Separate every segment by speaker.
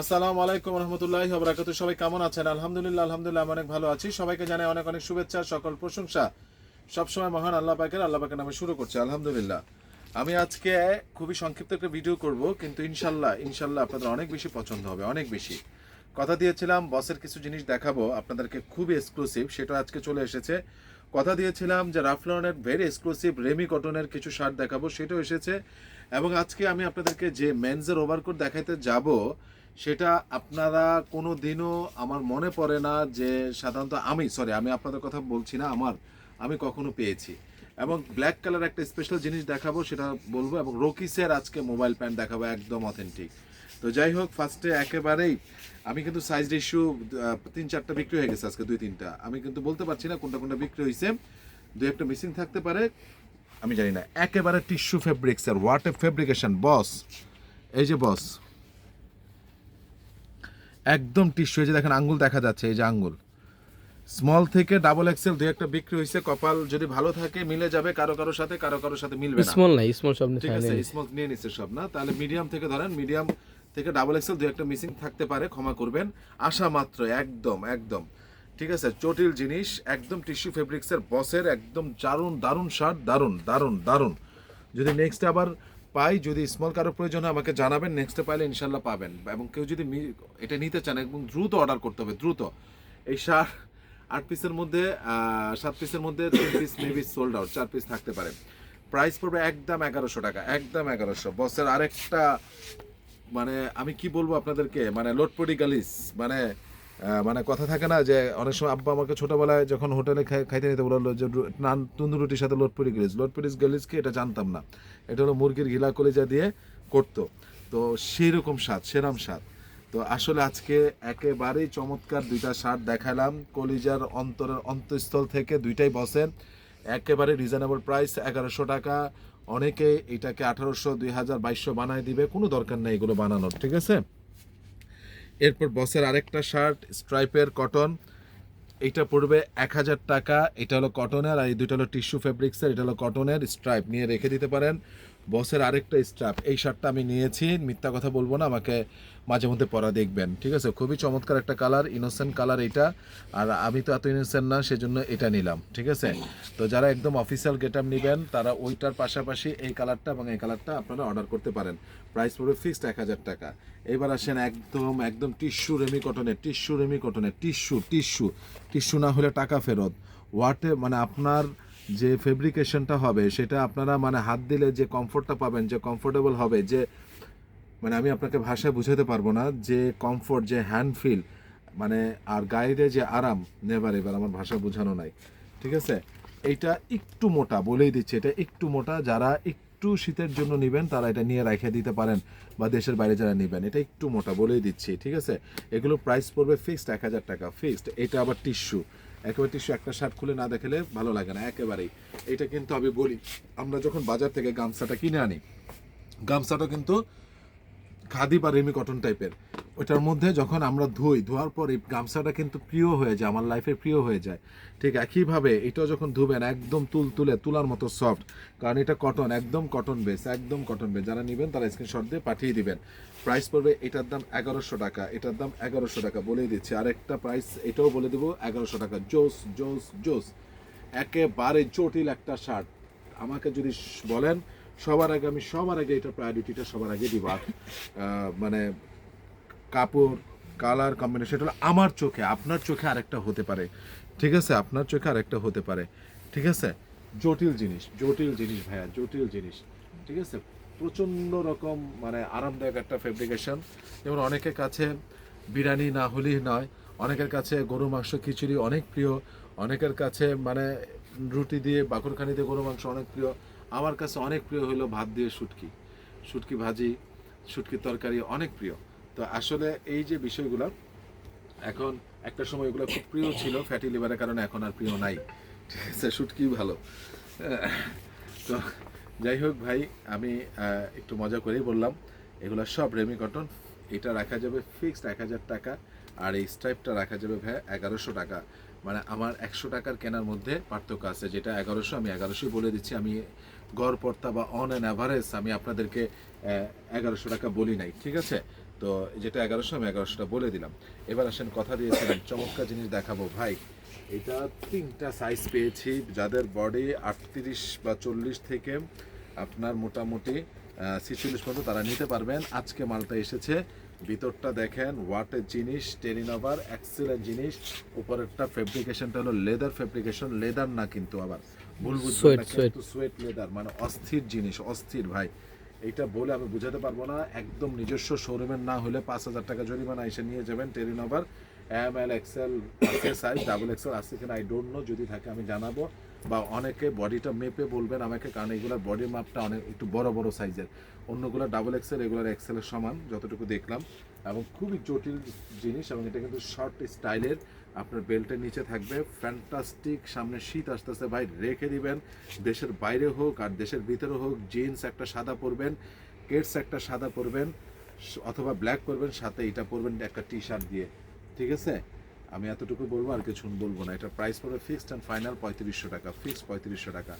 Speaker 1: আসসালামু আলাইকুম রহমতুল্লাহ বরাকাত সবাই কেমন আছেন? আলহামদুলিল্লাহ আলহামদুলিল্লাহ আমি অনেক ভালো আছি। সবাইকে জানাই অনেক অনেক শুভেচ্ছা, সকল প্রশংসা। সবসময় মহান আল্লাহ পাকের আল্লাহ পাকের নামে শুরু করছি, আলহামদুলিল্লাহ। আমি আজকে খুবই সংক্ষিপ্ত একটা ভিডিও করব, কিন্তু ইনশাল্লাহ ইনশাল্লাহ আপনাদের অনেক বেশি পছন্দ হবে, অনেক বেশি। কথা দিয়েছিলাম, বসের কিছু জিনিস দেখাবো, আপনাদেরকে খুবই এক্সক্লুসিভ সেটা আজকে চলে এসেছে। কথা দিয়েছিলাম যে রাফলনের ভেরি এক্সক্লুসিভ রেমি কটনের কিছু শার্ট দেখাবো, সেটাও এসেছে। এবং আজকে আমি আপনাদেরকে যে মেন্সের ওভারকোট দেখাইতে যাব সেটা আপনারা কোনো দিনও আমার মনে পড়ে না যে সাধারণত আমি সরি আমি আপনাদের কথা বলছি না, আমার, আমি কখনো পেয়েছি। এবং ব্ল্যাক কালার একটা স্পেশাল জিনিস দেখাবো, সেটা বলব, এবং রকিসের আজকে মোবাইল প্যান্ট দেখাবো, একদম অথেন্টিক তো যাই হোক ফার্স্টে একেবারেই, আমি কিন্তু সাইজ রেশিও তিন চারটা বিক্রি হয়ে গেছে আজকে, দুই তিনটা। আমি কিন্তু বলতে পারছি না কোনটা কোনটা বিক্রি হয়েছে দু একটা মিসিং থাকতে পারে, আমি জানি না। একেবারে টিস্যু ফেব্রিক্স আর ওয়াটার ফেব্রিকেশন বস এই যে বস একদম টিস্যু যে দেখেন আঙ্গুল দেখা যাচ্ছে এই যে আঙ্গুল। স্মল থেকে ডাবল এক্সেল দুই একটা বিক্রি হয়েছে। কপাল যদি ভালো থাকে মিলে যাবে কারও কারোর সাথে কারও কারোর সাথে মিলবে না।
Speaker 2: স্মল নাই স্মল সব
Speaker 1: ঠিক আছে স্মল নিয়ে নিচ্ছে সব না? তাহলে মিডিয়াম থেকে ধরেন মিডিয়াম থেকে ডাবল এক্সেল দুই একটা মিসিং থাকতে পারে ক্ষমা করবেন। আশা মাত্র একদম একদম। ঠিক আছে জটিল জিনিস একদম টিস্যু ফেব্রিক্সের বসের একদম দারুণ দারুণ শার্ট দারুণ দারুণ দারুণ। যদি নেক্সট আবার পাই, যদি স্মল কারও প্রয়োজন হয়, আমাকে জানাবেন নেক্সটে পাইলে ইনশাল্লাহ পাবেন। এবং কেউ যদি এটা নিতে চান, এবং দ্রুত অর্ডার করতে হবে, দ্রুত। এই সার আট পিসের মধ্যে সাত পিসের মধ্যে তিন পিস মেবি সোল্ড আউট চার পিস থাকতে পারে। প্রাইস পড়বে একদম এগারোশো টাকা, একদম এগারোশো। বসের আরেকটা মানে আমি কি বলব আপনাদেরকে মানে লোটপটি গালিস মানে মানে কথা থাকে না যে অনেক সময় আব্বা আমাকে ছোটবেলায় যখন হোটেলে খাইতে নিতে বলল যে নান তন্দুর রুটির সাথে লোটপটি গালিস লোটপটি গালিস কি? এটা জানতাম না। এটা হলো মুরগির ঘিলা কলিজা দিয়ে করতো। তো সেই রকম স্বাদ, সেরাম স্বাদ। তো আসলে আজকে একেবারেই চমৎকার দুইটা স্বাদ দেখালাম। কলিজার অন্তরের অন্তঃস্থল থেকে দুইটাই বসেন একেবারে রিজনেবল প্রাইস এগারোশো টাকা। অনেকে এটাকে আঠারোশো, দুই হাজার, বাইশশো বানায় দিবে। কোনো দরকার নেই এগুলো বানানোর, ঠিক আছে? এরপর বসের আরেকটা শার্ট স্ট্রাইপের কটন এটা পড়বে এক হাজার টাকা। এটা হলো কটনের আর এই দুটো হলো টিস্যু ফেব্রিক্সের এটা হলো কটনের স্ট্রাইপ নিয়ে রেখে দিতে পারেন। বসের আরেকটা স্ট্রাইপ এই শার্টটা আমি নিয়েছি, মিথ্যা কথা বলব না, আমাকে মাঝে মধ্যে পরা দেখবেন, ঠিক আছে? খুবই চমৎকার একটা কালার ইনোসেন্ট কালার এটা, আর আমি তো এত ইনোসেন্ট না, সেজন্য এটা নিলাম, ঠিক আছে? তো যারা একদম অফিসিয়াল গেট আপ নেবেন, তারা ওইটার পাশাপাশি এই কালারটা এবং এই কালারটা আপনারা অর্ডার করতে পারেন। প্রাইস পড়বে ফিক্সড এক হাজার টাকা। এবার আসেন একদম একদম টিস্যু রেমি কটনের টিস্যু রেমি কটনের টিস্যু টিস্যু টিস্যু না হলে টাকা ফেরত। ওয়াটে মানে আপনার যে ফেব্রিকেশনটা হবে, সেটা আপনারা মানে হাত দিলে যে কমফোর্টটা পাবেন, যে কমফোর্টেবল হবে, যে মানে আমি আপনাকে ভাষায় বুঝাতে পারব না, যে কমফোর্ট যে হ্যান্ড ফিল মানে আর গায়ে যে আরাম নেভার এবার আমার ভাষা বোঝানো নাই। ঠিক আছে? এইটা একটু মোটা, বলেই দিচ্ছে, এটা একটু মোটা, যারা একটু শীতের জন্য নেবেন, তারা এটা নিয়ে রেখে দিতে পারেন, বা দেশের বাইরে যারা নেবেন, এটা একটু মোটা, বলেই দিচ্ছি, ঠিক আছে? এগুলো প্রাইস পড়বে ফিক্সড এক হাজার টাকা ফিক্সড এটা আবার টিস্যু একেবারে টিস্যু, একটা শার্ট খুলে না দেখালে ভালো লাগে না, একেবারেই। এটা কিন্তু আমি বলি, আমরা যখন বাজার থেকে গামছাটা কিনে আনি, গামছাটা কিন্তু খাদি বা রেমি কটন টাইপের ওটার মধ্যে যখন আমরা ধুই, ধোয়ার পর এই গামছাটা কিন্তু প্রিয় হয়ে যায়, আমার লাইফে প্রিয় হয়ে যায়। ঠিক একইভাবে এটাও যখন ধুবেন, একদম তুল তুলে তুলার মতো সফট কারণ এটা কটন একদম কটন বেস একদম কটন বেস যারা নেবেন তারা স্ক্রিনশট দিয়ে পাঠিয়ে দিবেন। প্রাইস পড়বে এটার দাম এগারোশো টাকা, এটার দাম এগারোশো টাকা বলেই দিচ্ছি। আর একটা প্রাইস এটাও বলে দেবো এগারোশো টাকা। জোস জোস জোস। একেবারে জটিল একটা শার্ট আমাকে যদি বলেন, সবার আগে আমি, সবার আগে এটা প্রায়োরিটিটা সবার আগে দিব। মানে কাপড় কালার কম্বিনেশন হলো আমার চোখে, আপনার চোখে আরেকটা হতে পারে। ঠিক আছে? আপনার চোখে আরেকটা হতে পারে। ঠিক আছে? জটিল জিনিস জটিল জিনিস ভাইয়া, জটিল জিনিস। ঠিক আছে? প্রচণ্ড রকম মানে আরামদায়ক একটা ফেব্রিকেশন যেমন অনেকের কাছে বিরিয়ানি না হলেই নয়, অনেকের কাছে গরু মাংস, খিচুড়ি অনেক প্রিয়, অনেকের কাছে মানে রুটি দিয়ে, বাকরখানি দিয়ে গরু মাংস অনেক প্রিয়। আমার কাছে অনেক প্রিয় হলো ভাত দিয়ে শুটকি। শুটকি ভাজি শুটকির তরকারি অনেক প্রিয়। তো আসলে এই যে বিষয়গুলো, এখন একটা সময় এগুলো খুব প্রিয় ছিল ফ্যাটি লিভারের কারণে এখন আর প্রিয় নাই। ঠিক আছে শুটকি ভালো। তো যাই হোক ভাই, আমি একটু মজা করেই বললাম, এগুলো সব রেমি কটন এটা রাখা যাবে ফিক্সড এক হাজার টাকা, আর এই স্ট্রাইপটা রাখা যাবে ভাই এগারোশো টাকা। মানে আমার একশো টাকার কেনার মধ্যে পার্থক্য আছে, যেটা এগারোশো, আমি এগারোশোই বলে দিচ্ছি, আমি গড়পড়তা বা অন অ্যান অ্যাভারেজ আমি আপনাদেরকে এগারোশো টাকা বলি নাই, ঠিক আছে? তো যেটা এগারোশো আমি এগারোশোটা বলে দিলাম। এবার আসেন কথা দিয়েছিলাম চমৎকার জিনিস দেখাবো ভাই। এটা তিনটা সাইজ পেয়েছি যাদের বডি আটত্রিশ বা চল্লিশ থেকে আপনার মোটামুটি ছিচল্লিশ পর্যন্ত তারা নিতে পারবেন। আজকে মালটা এসেছে। ভিতরটা দেখেন ওয়াটের জিনিস টেরিন ওভার এক্সেলেন্ট জিনিস। উপরেরটা ফেব্রিকেশনটা হলো লেদার ফেব্রিকেশন লেদার না কিন্তু আবার। ভুল বুঝবেন. কিন্তু সোয়েট লেদার মানে অস্থির জিনিস অস্থির ভাই। এইটা বলে আমি বুঝাতে পারব না। একদম নিজস্ব শোরুমের না হলে পাঁচ হাজার টাকা জরিমানা এসে নিয়ে যাবেন টেরিন over M L XL size double XL আছে কিনা আই ডোন্ট নো যদি থাকে আমি জানাব। বা অনেকে বডিটা মেপে বলবেন আমাকে, কারণ এগুলোর বডির মাপটা অনেক, একটু বড় বড় সাইজের অন্যগুলো ডাবল এক্সেল এগুলোর এক্সেলের সমান, যতটুকু দেখলাম। এবং খুবই জটিল জিনিস, এবং এটা কিন্তু শর্ট স্টাইলের আপনার বেল্টের নিচে থাকবে। ফ্যান্টাস্টিক সামনে শীত আসতেছে। ভাই, রেখে দিবেন। দেশের বাইরে হোক আর দেশের ভিতরে হোক জিন্স একটা সাদা পরবেন কেটস একটা সাদা পরবেন, অথবা ব্ল্যাক পরবেন, সাথে এটা পরবেন একটা টি শার্ট দিয়ে। ঠিক আছে? আমি এতটুকু বলব, আর কিছু বলব না। এটা প্রাইস পড়বে ফিক্সড অ্যান্ড ফাইনাল পঁয়ত্রিশশো টাকা ফিক্সড পঁয়ত্রিশশো টাকা।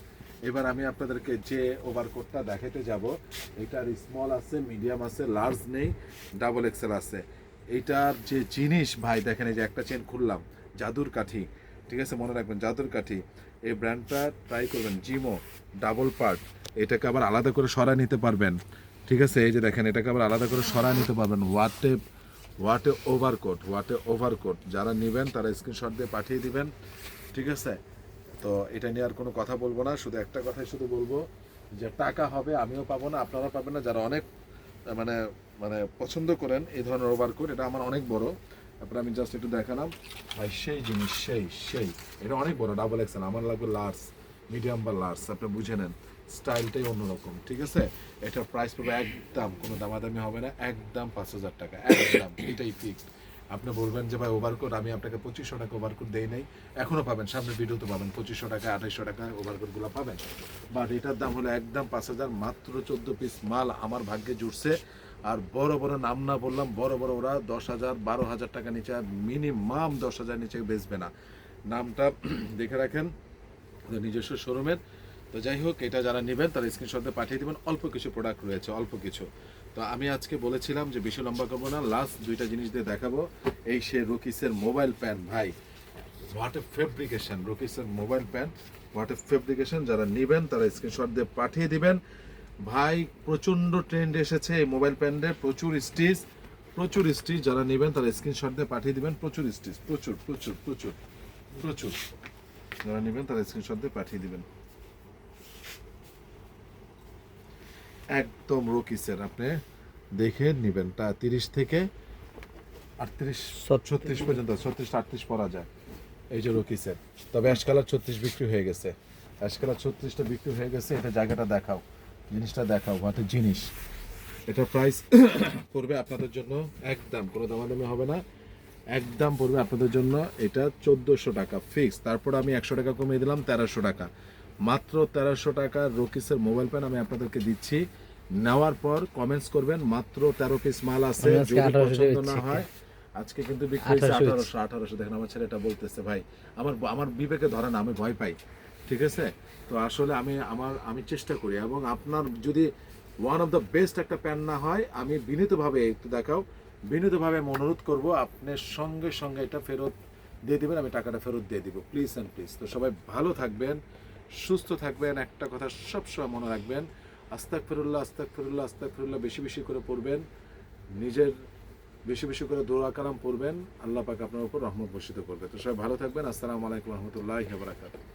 Speaker 1: এবার আমি আপনাদেরকে যে ওভারকোটটা দেখাতে যাব, এটার স্মল আছে মিডিয়াম আছে লার্জ নেই ডাবল এক্সেল আছে। এইটার যে জিনিস, ভাই, দেখেন এই যে একটা চেন খুললাম, জাদুর কাঠি, ঠিক আছে, মনে রাখবেন, জাদুর কাঠি। এই ব্র্যান্ডটা ট্রাই করবেন জিমো ডাবল পার্ট এটাকে আবার আলাদা করে সরা নিতে পারবেন, ঠিক আছে? এই যে দেখেন, এটাকে আবার আলাদা করে সরা নিতে পারবেন ওয়াটে হোয়াটে ওভারকোট হোয়াটে ওভারকোট যারা নেবেন, তারা স্ক্রিনশট দিয়ে পাঠিয়ে দিবেন, ঠিক আছে? তো এটা নিয়ে আর কোনো কথা বলব না, শুধু একটা কথাই শুধু বলব যে টাকা হবে, আমিও পাবো না আপনারা পাবেন না, যারা অনেক মানে মানে পছন্দ করেন এই ধরনের ওভারকোট এটা আমার অনেক বড়। তারপরে আমি জাস্ট একটু দেখালাম। ভাই, সেই জিনিস, সেই সেই, এটা অনেক বড় ডাবল এক্সেল আমার লাগবে লার্জ মিডিয়াম বা লার্জ আপনি বুঝে নেন। স্টাইলটাই অন্যরকম, ঠিক আছে? এটার প্রাইস পাবে একদম, কোনো দামাদামি হবে না, একদম পাঁচ হাজার টাকা, একদম, এটাই ফিক্সড আপনি বলবেন যে, ভাই ওভারকোট আমি আপনাকে পঁচিশশো টাকা ওভারকোট দেই নাই। এখনও পাবেন, সামনের ভিডিওতে পাবেন, পঁচিশশো টাকা আঠাইশশো টাকা ওভারকোটগুলো পাবেন। বাট এটার দাম হলো একদম পাঁচ হাজার, মাত্র চোদ্দ পিস মাল, আমার ভাগ্যে জুড়ছে আর বড় বড় নাম না বললাম, বড় বড় ওরা দশ হাজার, বারো হাজার টাকা নিচে মিনিমাম দশ হাজার নিচে বেচবে না। নামটা দেখে রাখেন নিজস্ব শোরুমের তো যাই হোক, এটা যারা নেবেন, তারা স্ক্রিনশটে পাঠিয়ে দেবেন। অল্প কিছু প্রোডাক্ট রয়েছে, অল্প কিছু। তো আমি আজকে বলেছিলাম যে বেশি লম্বা করব না লাস্ট দুইটা জিনিস দিয়ে দেখাবো। এই সে রকিসের মোবাইল প্যান ভাই what a fabrication রকিসের mobile pan what a fabrication যারা নেবেন, তারা স্ক্রিনশট দিয়ে পাঠিয়ে দিবেন। ভাই প্রচণ্ড ট্রেন্ড এসেছে এই মোবাইল প্যান্ডে প্রচুর স্টিচ প্রচুর স্টিচ যারা নেবেন তারা স্ক্রিনশট দিয়ে পাঠিয়ে দিবেন। প্রচুর স্টিচ প্রচুর প্রচুর প্রচুর প্রচুর যারা নেবেন তারা স্ক্রিনশট দিয়ে পাঠিয়ে দিবেন। একদম রকিসের আপনি দেখে নেবেন। তা তিরিশ থেকে আটত্রিশ ছত্রিশ। পর্যন্ত ছত্রিশ আটত্রিশ পরা যায়। এই যে রকিসের তবে অ্যাশ কালার ছত্রিশ বিক্রি হয়ে গেছে। অ্যাশ কালার ছত্রিশটা বিক্রি হয়ে গেছে এটা জায়গাটা দেখাও। জিনিসটা দেখাও হোয়াটের জিনিস এটা প্রাইস পড়বে আপনাদের জন্য একদম কোনো দামাদামি হবে না। একদম পড়বে আপনাদের জন্য এটা চোদ্দোশো টাকা ফিক্স তারপর আমি একশো টাকা কমিয়ে দিলাম তেরোশো টাকা। মাত্র তেরোশো টাকার রকিসের মোবাইল প্যান আমি আপনাদেরকে দিচ্ছি। নেওয়ার পর কমেন্টস করবেন মাত্র তেরো পিস মাল আছে যদি পছন্দ না হয় আজকে কিন্তু বিক্রি হয়েছে
Speaker 2: 1800
Speaker 1: আঠারোশো আঠারোশো। দেখেন আমার ছেলেটা বলতেছে ভাই আমার আমার বিবেকে ধরে না আমি ভয় পাই। ঠিক আছে? তো আসলে আমি আমার, আমি চেষ্টা করি এবং আপনার যদি ওয়ান অফ দ্য বেস্ট একটা প্যান না হয়, আমি বিনীতভাবে একটু দেখাও। বিনীতভাবে আমি অনুরোধ করব আপনার সঙ্গে সঙ্গে এটা ফেরত দিয়ে দেবেন, আমি টাকাটা ফেরত দিয়ে দিব। প্লিজ অ্যান্ড প্লিজ তো সবাই ভালো থাকবেন, সুস্থ থাকবেন, একটা কথা সবসময় মনে রাখবেন আস্তাক ফেরুল্লাহ আস্তাক ফেরুল্লাহ আস্তাক ফেরুল্লাহ বেশি বেশি করে পড়বেন, নিজের বেশি বেশি করে দোয়া কালাম পড়বেন, আল্লাহ পাক আপনার উপর রহমত বর্ষিত করবে। তো সবাই ভালো থাকবেন, আসসালামু আলাইকুম রহমতুল্লাহ বারাকাতুহু।